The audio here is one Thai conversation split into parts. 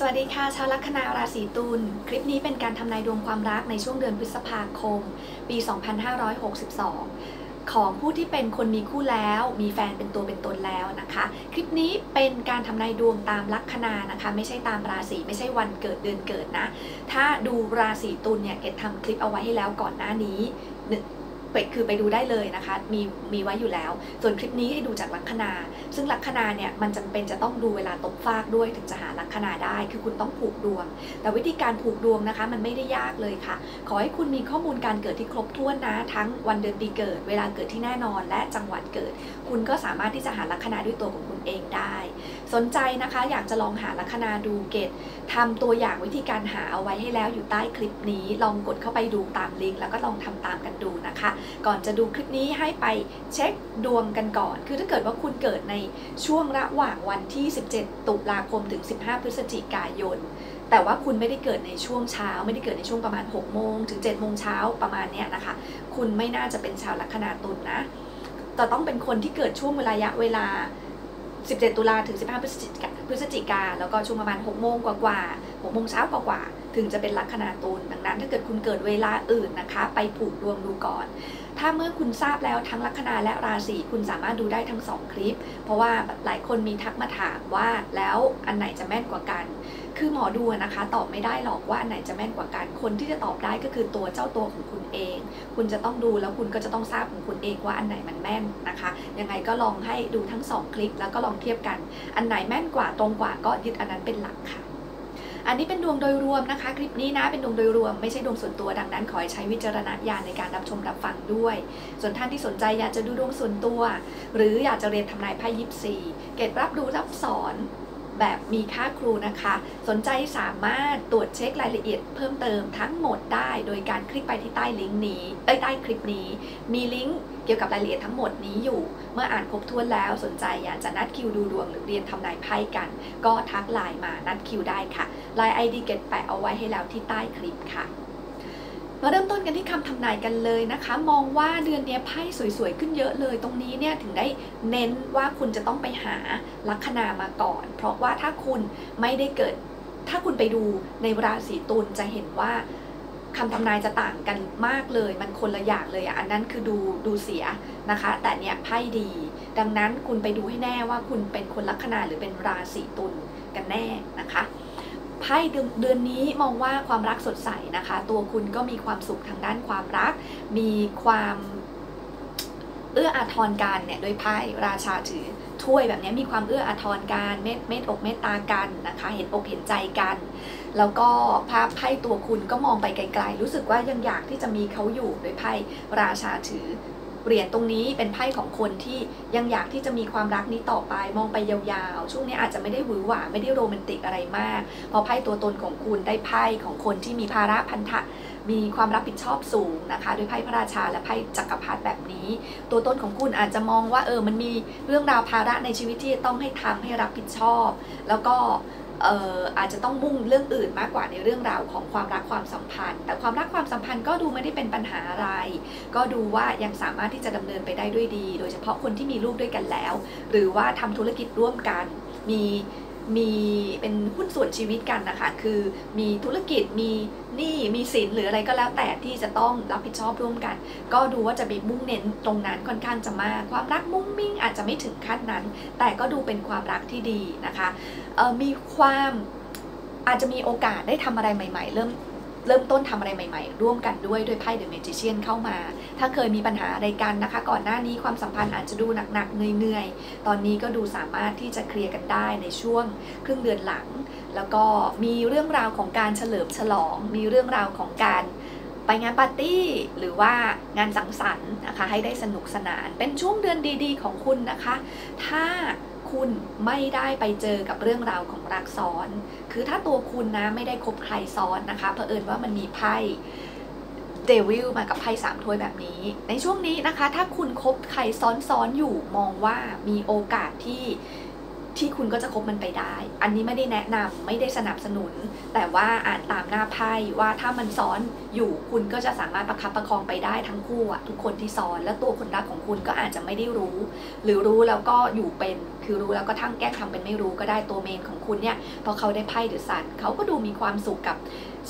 สวัสดีค่ะชาวลัคนาราศีตุลคลิปนี้เป็นการทำนายดวงความรักในช่วงเดือนพฤษภาคม ปี 2562 ของผู้ที่เป็นคนมีคู่แล้ว มีแฟนเป็นตัวเป็นตนแล้วนะคะ คลิปนี้เป็นการทำนายดวงตามลัคนานะคะ ไม่ใช่ตามราศีไม่ใช่วันเกิดเดือนเกิดนะ ถ้าดูราศีตุลเนี่ยเกดทำคลิปเอาไว้ให้แล้วก่อนหน้านี้ ไปคือไปดูได้เลยนะคะ มีมีไว้อยู่แล้ว ส่วนคลิปนี้ให้ดูจากลัคนา ซึ่งลัคนาเนี่ยมันจำเป็นจะต้องดูเวลาตกฟากด้วยถึงจะหาลัคนาได้ คือคุณต้องผูกดวง แต่วิธีการผูกดวงนะคะ มันไม่ได้ยากเลยค่ะ ขอให้คุณมีข้อมูลการเกิดที่ครบถ้วนนะ ทั้งวันเดือนปีเกิด เวลาเกิดที่แน่นอน และจังหวัดเกิด คุณก็สามารถที่จะหาลัคนาด้วยตัวของคุณเองได้ สนใจนะคะอยากจะลองหาลัคนาดูเกตทำตัวอย่างวิธีการหาเอาไว้ให้แล้วอยู่ใต้คลิปนี้ ลองกดเข้าไปดูตามลิงก์แล้วก็ลองทำตามกันดูนะคะ ก่อนจะดูคลิปนี้ให้ไปเช็คดวงกันก่อน คือถ้าเกิดว่าคุณเกิดในช่วงระหว่างวันที่ 17 ตุลาคมถึง 15 พฤศจิกายนแต่ว่าคุณไม่ได้เกิดในช่วงเช้า ไม่ได้เกิดในช่วงประมาณ 6 โมง ถึง 7 โมงเช้าประมาณเนี้ยนะคะ คุณไม่น่าจะเป็นชาวลัคนาตุลนะแต่ต้องเป็นคนที่เกิดช่วงเวลาเวลา 17 ตุลาถึง 15 พฤศจิกาพฤศจิกา แล้วก็ช่วงประมาณ 6 โมงกว่าๆ6โมงเช้ากว่าๆถึงจะเป็นลัคนาตุลดังนั้น ถ้าเกิดคุณเกิดเวลาอื่นนะคะ ไปผูกดวงดูก่อน ถ้าเมื่อคุณทราบแล้วทั้งลัคนาและราศีคุณสามารถดูได้ทั้งสองคลิป เพราะว่าหลายคนมีทักมาถามว่าแล้วอันไหนจะแม่นกว่ากัน คือหมอดูนะคะตอบไม่ได้หรอกว่าอันไหนจะแม่นกว่ากันคนที่จะตอบได้ก็คือตัวเจ้าตัวของคุณเอง คุณจะต้องดูแล้วคุณก็จะต้องทราบของคุณเองว่าอันไหนมันแม่นนะคะยังไงก็ลองให้ดูทั้งสองคลิปแล้วก็ลองเทียบกัน อันไหนแม่นกว่าตรงกว่าก็ยึดอันนั้นเป็นหลักค่ะอันนี้เป็นดวงโดยรวมนะคะ คลิปนี้นะเป็นดวงโดยรวมไม่ใช่ดวงส่วนตัวดังนั้น ขอให้ใช้วิจารณญาณในการรับชมรับฟังด้วย ส่วนท่านที่สนใจอยากจะดูดวงส่วนตัว หรืออยากจะเรียนทำนายไพ่ยิปซีเกตรับดูรับสอน แบบมีค่าครูนะคะ สนใจสามารถตรวจเช็ครายละเอียดเพิ่มเติมทั้งหมดได้ โดยการคลิกไปที่ใต้ลิงก์นี้ เอ้ยใต้คลิปนี้ มีลิงก์เกี่ยวกับรายละเอียดทั้งหมดนี้อยู่ เมื่ออ่านครบถ้วนแล้วสนใจอยากจะนัดคิวดูดวงหรือเรียนทำนายไพ่กัน ก็ทักไลน์มานัดคิวได้ค่ะไลน์ไอดีเก็ตแปะเอาไว้ให้แล้วที่ใต้คลิปค่ะ มาเริ่มต้นกันที่คำทำนายกันเลยนะคะ มองว่าเดือนนี้ไพ่สวยๆขึ้นเยอะเลย ตรงนี้เนี่ยถึงได้เน้นว่าคุณจะต้องไปหาลัคนามาก่อน เพราะว่าถ้าคุณไม่ได้เกิด ถ้าคุณไปดูในราศีตุลจะเห็นว่าคำทำนายจะต่างกันมากเลย มันคนละอย่างเลยอะอันนั้นคือดูดูเสียนะคะ แต่เนี้ยไพ่ดี ดังนั้นคุณไปดูให้แน่ว่าคุณเป็นคนลัคนาหรือเป็นราศีตุลกันแน่นะคะ ไพ่เดือนนี้มองว่าความรักสดใสนะคะ ตัวคุณก็มีความสุขทางด้านความรัก มีความเอื้ออาทรกันเนี่ยโดยไพ่ราชาถือถ้วยแบบนี้มีความเอื้ออาทรกันเม็ดเม็ดอกเมตตากันนะคะ เห็นอกเห็นใจกัน แล้วก็ภาพไพ่ตัวคุณก็มองไปไกลๆ รู้สึกว่ายังอยากที่จะมีเขาอยู่โดยไพ่ราชาถือ เหรียญตรงนี้เป็นไพ่ของคนที่ยังอยากที่จะมีความรักนี้ต่อไปมองไปยาวๆ ช่วงนี้อาจจะไม่ได้หวือหวาไม่ได้โรแมนติกอะไรมากพราะไพ่ตัวตนของคุณได้ไพ่ของคนที่มีภาระพันธะมีความรับผิดชอบสูงนะคะด้วยไพ่พระราชาและไพ่จักรพรรดิแบบนี้ ตัวตนของคุณอาจจะมองว่าเออมันมีเรื่องราวภาระในชีวิตที่ต้องให้ทำให้รับผิดชอบ แล้วก็ อออาจจะต้องมุ่งเรื่องอื่นมากกว่าในเรื่องราวของความรักความสัมพันธ์ แต่ความรักความสัมพันธ์ก็ดูไม่ได้เป็นปัญหาอะไร ก็ดูว่ายังสามารถที่จะดำเนินไปได้ด้วยดี โดยเฉพาะคนที่มีลูกด้วยกันแล้ว หรือว่าทำธุรกิจร่วมกัน มี มีเป็นหุ้นส่วนชีวิตกันนะคะคือมีธุรกิจมีหนี้มีสินหรืออะไรก็แล้วแต่ที่จะต้องรับผิดชอบร่วมกัน ก็ดูว่าจะมีมุ่งเน้นตรงนั้นค่อนข้างจะมากความรักมุ่งมิ่งอาจจะไม่ถึงขั้นนั้น แต่ก็ดูเป็นความรักที่ดีนะคะมีความอาจจะมีโอกาสได้ทำอะไรใหม่ ๆ เริ่ม เริ่มต้นทำอะไรใหม่ ๆ ร่วมกันด้วยด้วยไพ่เดอะเมจิเชียนเข้ามา ถ้าเคยมีปัญหาอะไรกันนะคะ ก่อนหน้านี้ความสัมพันธ์อาจจะดูหนักๆเหนื่อยๆ ตอนนี้ก็ดูสามารถที่จะเคลียร์กันได้ในช่วงครึ่งเดือนหลัง แล้วก็มีเรื่องราวของการเฉลิมฉลอง มีเรื่องราวของการไปงานปาร์ตี้หรือว่างานสังสรรค์นะคะให้ได้สนุกสนาน เป็นช่วงเดือนดี ๆ ของคุณนะคะ ถ้า คุณไม่ได้ไปเจอกับเรื่องราวของรักซ้อน คือถ้าตัวคุณนะไม่ได้คบใครซ้อนนะคะเผอิญว่ามันมีไพ่เดวิลมากับไพ่สามถ้วยแบบนี้ ในช่วงนี้นะคะ ถ้าคุณคบใครซ้อนๆอยู่มองว่ามีโอกาสที่ ที่คุณก็จะคบมันไปได้ อันนี้ไม่ได้แนะนำไม่ได้สนับสนุน แต่ว่าอ่านตามหน้าไพ่ว่าถ้ามันซ้อนอยู่คุณก็จะสามารถประคับประคองไปได้ทั้งคู่อะทุกคนที่ซ้อน และตัวคนรักของคุณก็อาจจะไม่ได้รู้ หรือรู้แล้วก็อยู่เป็นคือรู้แล้วก็ทั้งแกล้งทำเป็นไม่รู้ก็ได้ตัวเมนของคุณเนี่ยพอเขาได้ไพ่เดอะซันเขาก็ดูมีความสุขกับ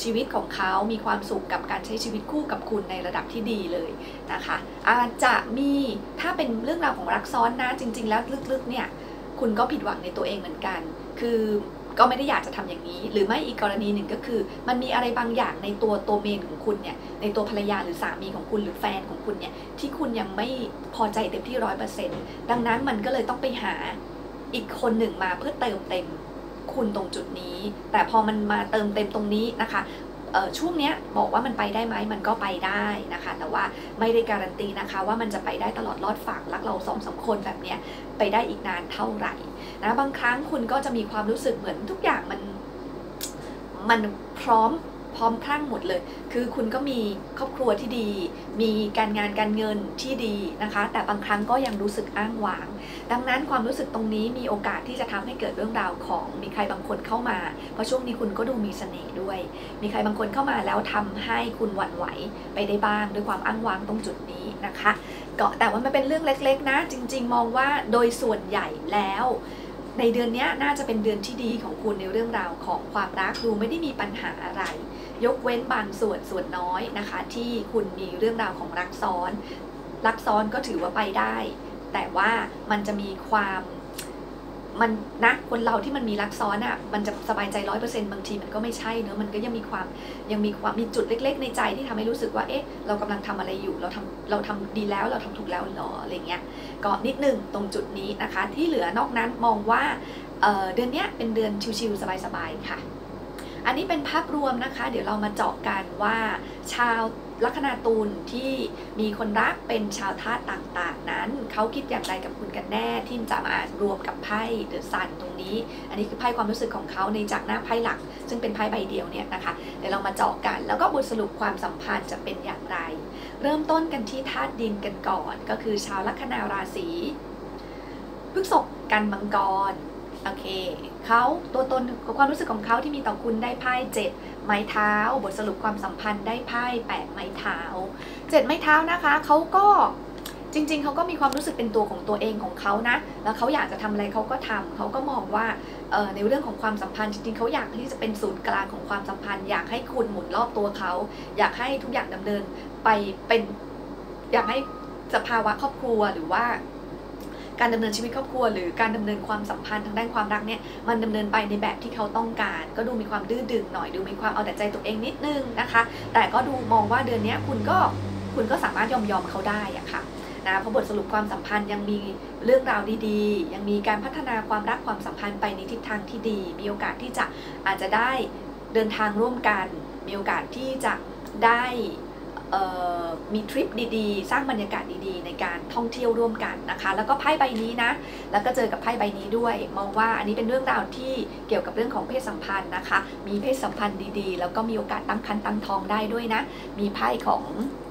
ชีวิตของเขามีความสุขกับการใช้ชีวิตคู่กับคุณในระดับที่ดีเลยนะคะ อาจจะมีถ้าเป็นเรื่องราวของรักซ้อนนะจริง ๆ แล้วลึกๆเนี่ย คุณก็ผิดหวังในตัวเองเหมือนกัน คือก็ไม่ได้อยากจะทำอย่างนี้ หรือไม่อีกกรณีหนึ่งก็คือ มันมีอะไรบางอย่างในตัวตัวเมนของคุณเนี่ยในตัวภรรยาหรือสามีของคุณหรือแฟนของคุณเนี่ยที่คุณยังไม่พอใจเต็มที่ร้อยเปอร์เซ็นต์ดังนั้นมันก็เลยต้องไปหาอีกคนหนึ่งมาเพื่อเติมเต็มคุณตรงจุดนี้ แต่พอมันมาเติมเต็มตรงนี้นะคะ ช่วงนี้บอกว่ามันไปได้ไหมมันก็ไปได้นะคะ แต่ว่าไม่ได้การันตีนะคะว่ามันจะไปได้ตลอดรอดฝั่งรักเราสองสาคนแบบเนี้ยไปได้อีกนานเท่าไหร่นะบางครั้งคุณก็จะมีความรู้สึกเหมือนทุกอย่างมันมันพร้อม พร้อมครั่งหมดเลย คือคุณก็มีครอบครัวที่ดี มีการงานการเงินที่ดีนะคะ แต่บางครั้งก็ยังรู้สึกอ้างว้าง ดังนั้นความรู้สึกตรงนี้มีโอกาสที่จะทำให้เกิดเรื่องราวของมีใครบางคนเข้ามา เพราะช่วงนี้คุณก็ดูมีเสน่ห์ด้วย มีใครบางคนเข้ามาแล้วทำให้คุณหวั่นไหวไปได้บ้างด้วยความอ้างว้างตรงจุดนี้นะคะก็แต่ว่ามันเป็นเรื่องเล็ก ๆ นะ จริง ๆ มองว่าโดยส่วนใหญ่แล้วในเดือนนี้น่าจะเป็นเดือนที่ดีของคุณในเรื่องราวของความรักดูไม่ได้มีปัญหาอะไร ยกเว้นบางส่วนส่วนน้อยนะคะ ที่คุณมีเรื่องราวของรักซ้อน รักซ้อนก็ถือว่าไปได้ แต่ว่ามันจะมีความมันนะคนเราที่มันมีรักซ้อนอะ่ะมันจะสบายใจร้อยเปอร์เซ็นต์บางทีมันก็ไม่ใช่เนอะมันก็ยังมีความยังมีความมีจุดเล็ก ๆ ในใจที่ทำให้รู้สึกว่าเอ๊ะเรากำลังทำอะไรอยู่เราทำเราทำดีแล้วเราทำถูกแล้วหรออะไรเงี้ยก็นิดนึงตรงจุดนี้นะคะ ที่เหลือนอกนั้นมองว่าเเดือนนี้เป็นเดือนชิวๆสบายๆค่ะ อันนี้เป็นภาพรวมนะคะ เดี๋ยวเรามาเจาะกันว่าชาวลัคนาตูนที่มีคนรักเป็นชาวธาตุต่างๆ นั้น เขาคิดอย่างไรกับคุณกันแน่ที่จะมารวมกับไพ่เดอะซันตรงนี้ อันนี้คือไพ่ความรู้สึกของเขาในจากหน้าไพ่หลัก ซึ่งเป็นไพ่ใบเดียวเนี่ยนะคะเดี๋ยวเรามาเจาะกัน แล้วก็บทสรุปความสัมพันธ์จะเป็นอย่างไร เริ่มต้นกันที่ธาตุดินกันก่อน ก็คือชาวลัคนาราศีพฤษภกันมังกร โอเคเขาตัวตนความรู้สึกของเขาที่มีต่อคุณได้ไพ่เจ็ดไม้เท้า บทสรุปความสัมพันธ์ได้ไพ่แปดไม้เท้าเจ็ดไม้เท้านะคะเขาก็จริง ๆ เขาก็มีความรู้สึกเป็นตัวของตัวเองของเขานะ แล้วเขาอยากจะทำอะไรเขาก็ทำเขาก็มองว่าในเรื่องของความสัมพันธ์จริงๆเขาอยากที่จะเป็นศูนย์กลางของความสัมพันธ์ อยากให้คุณหมุนรอบตัวเขา อยากให้ทุกอย่างดำเนินไปเป็น อยากให้สภาวะครอบครัวหรือว่า การดำเนินชีวิตครอบครัว หรือการดำเนินความสัมพันธ์ทางด้านความรักเนี่ยมันดำเนินไปในแบบที่เขาต้องการ ก็ดูมีความดื้อดึงหน่อยดูมีความเอาแต่ใจตัวเองนิดนึงนะคะ แต่ก็ดูมองว่าเดือนนี้คุณก็คุณก็สามารถยอมยอมเขาได้อะค่ะนะเพราะบทสรุปความสัมพันธ์ยังมีเรื่องราวดีๆ ยังมีการพัฒนาความรักความสัมพันธ์ไปในทิศทางที่ดี มีโอกาสที่จะอาจจะได้เดินทางร่วมกัน มีโอกาสที่จะได้ มีทริปดีๆ สร้างบรรยากาศดีๆ ในการท่องเที่ยวร่วมกันนะคะ แล้วก็ไพ่ใบนี้นะ แล้วก็เจอกับไพ่ใบนี้ด้วย มองว่าอันนี้เป็นเรื่องราวที่เกี่ยวกับเรื่องของเพศสัมพันธ์นะคะ มีเพศสัมพันธ์ดีๆ แล้วก็มีโอกาสตั้งครรภ์ตั้งท้องได้ด้วยนะ มีไพ่ของ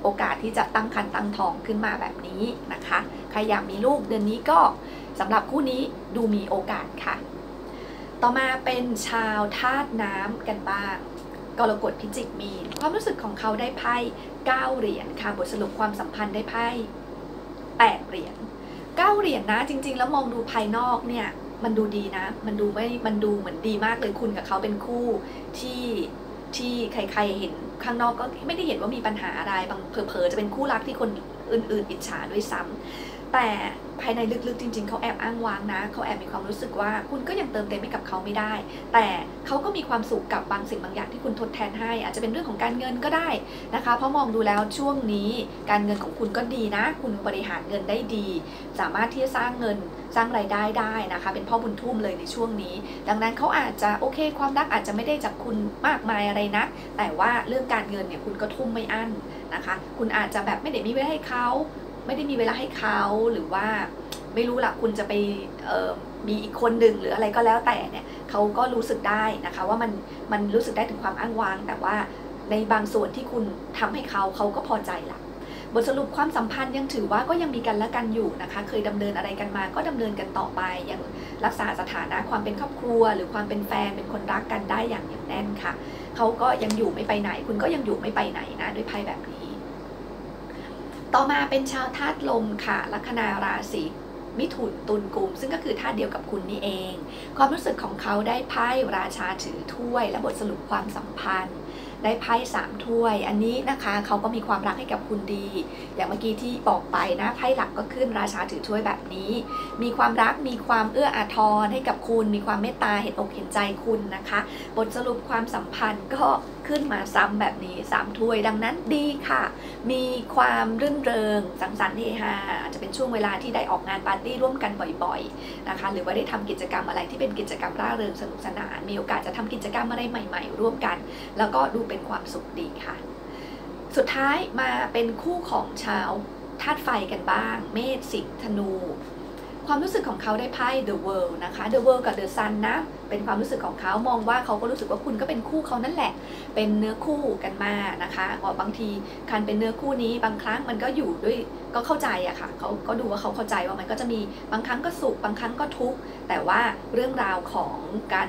โอกาสที่จะตั้งครรภ์ตั้งท้องขึ้นมาแบบนี้นะคะ ใครอยากมีลูกเดือนนี้ก็สำหรับคู่นี้ดูมีโอกาสค่ะ ต่อมาเป็นชาวธาตุน้ำกันบ้าง กรกฎพิจิกมีนความรู้สึกของเขาได้ไพ่9เหรียญค่ะบทสรุปความสัมพันธ์ได้ไพ่8เหรียญ9เหรียญนะจริง ๆ แล้วมองดูภายนอกเนี่ยมันดูดีนะ มันดูไม่มันดูเหมือนดีมากเลยคุณกับเขาเป็นคู่ที่ที่ใครๆเห็นข้างนอกก็ไม่ได้เห็นว่ามีปัญหาอะไรบางเผลอๆจะเป็นคู่รักที่คนอื่น ๆ อิจฉาด้วยซ้ำ แต่ภายในลึกๆจริง ๆเขาแอบอ้างว้างนะเขาแอบมีความรู้สึกว่าคุณก็ยังเติมเต็มให้กับเขาไม่ได้ แต่เขาก็มีความสุขกับบางสิ่งบางอย่างที่คุณทดแทนให้ อาจจะเป็นเรื่องของการเงินก็ได้นะคะ เพราะมองดูแล้วช่วงนี้การเงินของคุณก็ดีนะ คุณบริหารเงินได้ดี สามารถที่จะสร้างเงินสร้างรายได้ได้นะคะ เป็นพ่อบุญทุ่มเลยในช่วงนี้ ดังนั้นเขาอาจจะโอเค ความรักอาจจะไม่ได้จากคุณมากมายอะไรนะแต่ว่าเรื่องการเงินเนี่ยคุณก็ทุ่มไม่อั้นนะคะ คุณอาจจะแบบไม่ได้มีเวลาให้เขา ไม่ได้มีเวลาให้เขาหรือว่าไม่รู้ละคุณจะไปมีอีกคนหนึ่งหรืออะไรก็แล้วแต่เนี่ยเขาก็รู้สึกได้นะคะว่ามันมันรู้สึกได้ถึงความอ้างว้าง แต่ว่าในบางส่วนที่คุณทำให้เขาเขาก็พอใจละบทสรุปความสัมพันธ์ยังถือว่าก็ยังมีกันและกันอยู่นะคะ เคยดำเนินอะไรกันมาก็ดำเนินกันต่อไป ยังรักษาสถานะความเป็นครอบครัว หรือความเป็นแฟนเป็นคนรักกันได้อย่างเหนียวแน่นค่ะเขาก็ยังอยู่ไม่ไปไหน คุณก็ยังอยู่ไม่ไปไหนนะด้วยไพ่แบบนี้ ต่อมาเป็นชาวธาตุลมค่ะ ลัคนาราศีมิถุนตุลกุม ซึ่งก็คือธาตุเดียวกับคุณนี่เอง ความรู้สึกของเขาได้ไพ่ราชาถือถ้วย และบทสรุปความสัมพันธ์ ได้ไพ่สามถ้วย อันนี้นะคะเขาก็มีความรักให้กับคุณดี อย่างเมื่อกี้ที่บอกไปนะไพ่หลักก็ขึ้นราชาถือถ้วยแบบนี้ มีความรักมีความเอื้ออาทรให้กับคุณ มีความเมตตาเห็นอกเห็นใจคุณนะคะ บทสรุปความสัมพันธ์ก็ขึ้นมาซ้ำแบบนี้3ถ้วย ดังนั้นดีค่ะ มีความรื่นเริง สังสรรค์เฮฮาอาจจะเป็นช่วงเวลาที่ได้ออกงานปาร์ตี้ร่วมกันบ่อยๆนะคะ หรือว่าได้ทำกิจกรรมอะไรที่เป็นกิจกรรมร่าเริงสนุกสนาน มีโอกาสจะทำกิจกรรมอะไรใหม่ ๆ ร่วมกัน แล้วก็ดูเป็นความสุขดีค่ะ สุดท้ายมาเป็นคู่ของชาวธาตุไฟกันบ้าง เมษสิงธนู ความรู้สึกของเขาได้ไพ่ The World นะคะ The World กับ The Sun นะ เป็นความรู้สึกของเขามองว่าเขาก็รู้สึกว่าคุณก็เป็นคู่เขานั่นแหละ เป็นเนื้อคู่กันมานะคะบางทีการเป็นเนื้อคู่นี้บางครั้งมันก็อยู่ด้วยก็เข้าใจอะค่ะเขาก็ดูว่าเขาเข้าใจว่ามันก็จะมีบางครั้งก็สุขบางครั้งก็ทุกข์แต่ว่าเรื่องราวของการ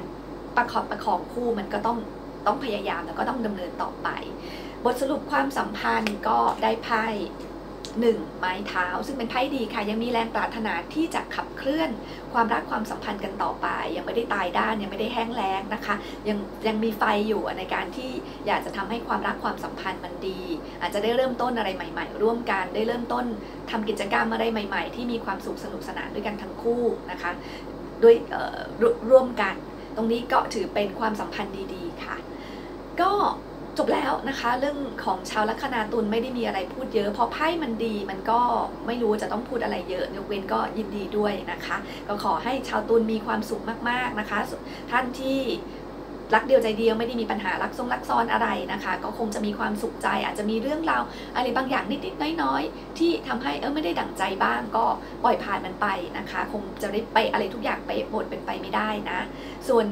ประคองประคองคู่มันก็ต้อง ต้องพยายามแล้วก็ต้องดำเนินต่อไป บทสรุปความสัมพันธ์ก็ได้ไพ่หนึ่งไม้เท้า ซึ่งเป็นไพ่ดีค่ะ ยังมีแรงปรารถนาที่จะขับเคลื่อนความรักความสัมพันธ์กันต่อไป ยังไม่ได้ตายด้านยังไม่ได้แห้งแล้งนะคะ ยังยังมีไฟอยู่ในการที่อยากจะทำให้ความรักความสัมพันธ์มันดี อาจจะได้เริ่มต้นอะไรใหม่ ๆ ร่วมกันได้เริ่มต้นทำกิจกรรมอะไรใหม่ ๆ ที่มีความสุขสนุกสนานด้วยกันทั้งคู่นะคะด้วยร่วมกัน ตรงนี้ก็ถือเป็นความสัมพันธ์ดีๆค่ะ ก็จบแล้วนะคะ เรื่องของชาวลัคนาตุลไม่ได้มีอะไรพูดเยอะเพราะไพ่มันดีมันก็ไม่รู้จะต้องพูดอะไรเยอะยกเว้นก็ยินดีด้วยนะคะ ก็ขอให้ชาวตุลมีความสุขมากๆนะคะ ท่านที่ รักเดียวใจเดียวไม่ได้มีปัญหารักทรงรักซ้อนอะไรนะคะ ก็คงจะมีความสุขใจ อาจจะมีเรื่องราวอะไรบางอย่างนิดๆน้อยๆ ที่ทำให้เออไม่ได้ดั่งใจบ้าง ก็ปล่อยผ่านมันไปนะคะ คงจะได้ไปอะไรทุกอย่างไปหมดเป็นไปไม่ได้นะ ส่วน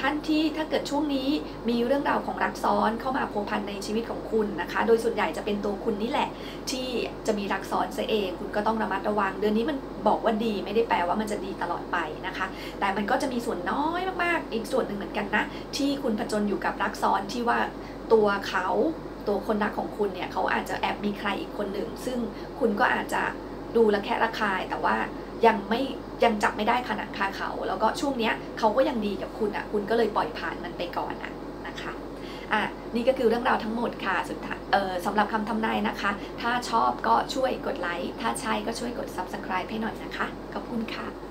ท่านที่ถ้าเกิดช่วงนี้มีเรื่องราวของรักซ้อนเข้ามาโผพันในชีวิตของคุณนะคะ โดยส่วนใหญ่จะเป็นตัวคุณนี่แหละ ที่จะมีรักซ้อนซะเอง คุณก็ต้องระมัดระวังเดือนนี้มัน บอกว่าดีไม่ได้แปลว่ามันจะดีตลอดไปนะคะ แต่มันก็จะมีส่วนน้อยมากๆ อีกส่วนหนึ่งเหมือนกันนะ ที่คุณผจญอยู่กับรักซ้อนที่ว่าตัวเขาตัวคนรักของคุณเนี่ยเขาอาจจะแอบมีใครอีกคนหนึ่ง ซึ่งคุณก็อาจจะดูละแคะระคายแต่ว่ายังไม่ยังจับไม่ได้ขนาดคาเขา แล้วก็ช่วงเนี้ยเขาก็ยังดีกับคุณอะ คุณก็เลยปล่อยผ่านมันไปก่อนอะนะคะ อะนี่ก็คือเรื่องราวทั้งหมดค่ะสุดท้ายสำหรับคำทำนายนะคะ ถ้าชอบก็ช่วยกดไลค์ถ้าใช่ก็ช่วยกด subscribe ให้หน่อยนะคะขอบคุณค่ะ